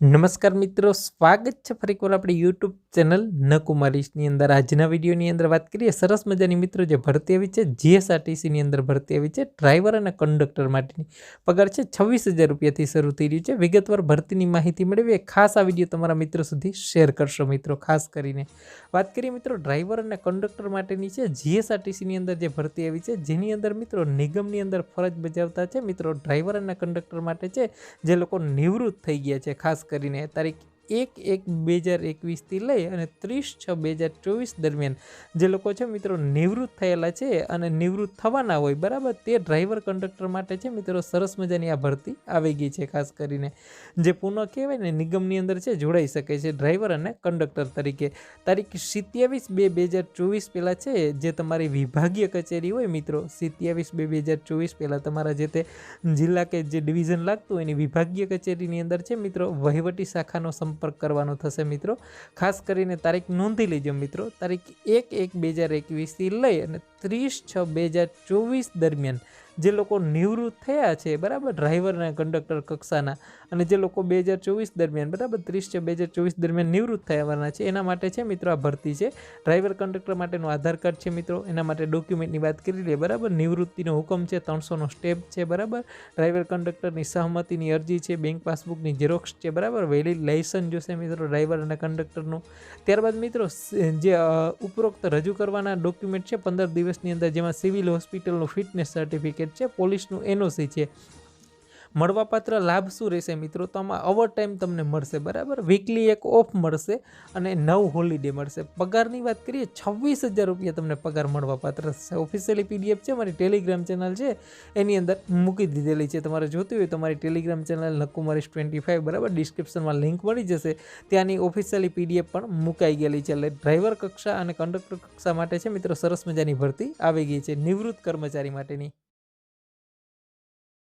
નમસ્કાર મિત્રો સ્વાગત છે ફરી એકવાર આપણે યુટ્યુબ ચેનલ નકુમારીશની અંદર. આજના વિડીયોની અંદર વાત કરીએ, સરસ મજાની મિત્રો જે ભરતી આવી છે, જીએસઆરટીસીની અંદર ભરતી આવી છે, ડ્રાઈવર અને કંડક્ટર માટેની. પગાર છે છવ્વીસ હજાર રૂપિયાથી શરૂ થઈ રહ્યું છે. વિગતવાર ભરતીની માહિતી મેળવીએ. ખાસ આ વીડિયો તમારા મિત્રો સુધી શેર કરશો મિત્રો, ખાસ કરીને. વાત કરીએ મિત્રો, ડ્રાઈવર અને કંડક્ટર માટેની છે જીએસઆરટીસીની અંદર જે ભરતી આવી છે, જેની અંદર મિત્રો નિગમની અંદર ફરજ બજાવતા છે. મિત્રો, ડ્રાઈવર અને કંડક્ટર માટે છે, જે લોકો નિવૃત્ત થઈ ગયા છે, ખાસ કરીને. તારીખ એક એક બે હજાર એકવીસથી લઈ અને ત્રીસ છ બે હજાર ચોવીસ દરમિયાન. જે લોકો છે મિત્રો નિવૃત્ત થયેલા છે અને નિવૃત્ત થવાના હોય, બરાબર? તે ડ્રાઈવર કંડક્ટર માટે છે મિત્રો સરસ મજાની આ ભરતી આવી ગઈ છે, ખાસ કરીને. જે પુનઃ કહેવાય ને, નિગમની અંદર છે, જોડાઈ શકે છે ડ્રાઈવર અને કંડક્ટર તરીકે. તારીખ સિત્યાવીસ બે બે હજાર ચોવીસ પહેલાં છે, જે તમારી વિભાગીય કચેરી હોય મિત્રો, સિત્યાવીસ બે બે હજાર ચોવીસ પહેલાં તમારા જે તે જિલ્લા કે જે ડિવિઝન લાગતું હોય એની વિભાગીય કચેરીની અંદર છે મિત્રો વહીવટી શાખાનો સંપર્ક કરવાનો થશે, મિત્રો. ખાસ કરીને તારીખ નોંધી લેજો, મિત્રો. તારીખ એક એક બે હજાર એકવીસથી લઈ અને ત્રીસ છ બે હજાર ચોવીસ દરમિયાન જે લોકો નિવૃત્ત થયા છે, બરાબર? ડ્રાઈવર અને કંડક્ટર કક્ષાના. અને જે લોકો બે હજાર ચોવીસ દરમિયાન, બરાબર? ત્રીસ છ બે હજાર ચોવીસ દરમિયાન નિવૃત્ત થવાના છે. એના માટે છે મિત્રો આ ભરતી છે. ડ્રાઈવર કંડક્ટર માટેનું આધાર કાર્ડ છે મિત્રો. એના માટે ડોક્યુમેન્ટની વાત કરી લઈએ, બરાબર? નિવૃત્તિનો હુકમ છે ત્રણસોનો સ્ટેપ છે, બરાબર? ડ્રાઈવર કંડક્ટરની સહમતિની અરજી છે બેંક પાસબુકની ઝેરોક્ષ છે, બરાબર? વેલિડ લાઇસન્સ જોશે મિત્રો ડ્રાઈવર અને કંડક્ટરનું ત્યારબાદ મિત્રો, જે ઉપરોક્ત રજૂ કરવાના ડોક્યુમેન્ટ છે, પંદર દિવસની અંદર જેમાં સિવિલ હોસ્પિટલનું ફિટનેસ સર્ટિફિકેટ છે પોલીસનું એનઓસી છે. મળવાપાત્ર લાભ શું રહેશે મિત્રો? તો આમાં ઓવર ટાઈમ તમને મળશે, બરાબર? વીકલી એક ઓફ મળશે અને નવ હોલિડે મળશે. પગારની વાત કરીએ, છવ્વીસ હજાર રૂપિયા તમને પગાર મળવાપાત્ર થશે ઓફિશિયલી પીડીએફ છે, મારી ટેલિગ્રામ ચેનલ છે. એની અંદર મૂકી દીધેલી છે. તમારે જોતી હોય તો મારી ટેલિગ્રામ ચેનલ નકુમારીશ ટ્વેન્ટી ફાઇવ બરાબર? ડિસ્ક્રિપ્શનમાં લિંક મળી જશે. ત્યાંની ઓફિશિયલી પીડીએફ પણ મુકાઈ ગયેલી છે. એટલે ડ્રાઈવર કક્ષા અને કંડક્ટર કક્ષા માટે છે, મિત્રો, સરસ મજાની ભરતી આવી ગઈ છે. નિવૃત્ત કર્મચારી માટેની.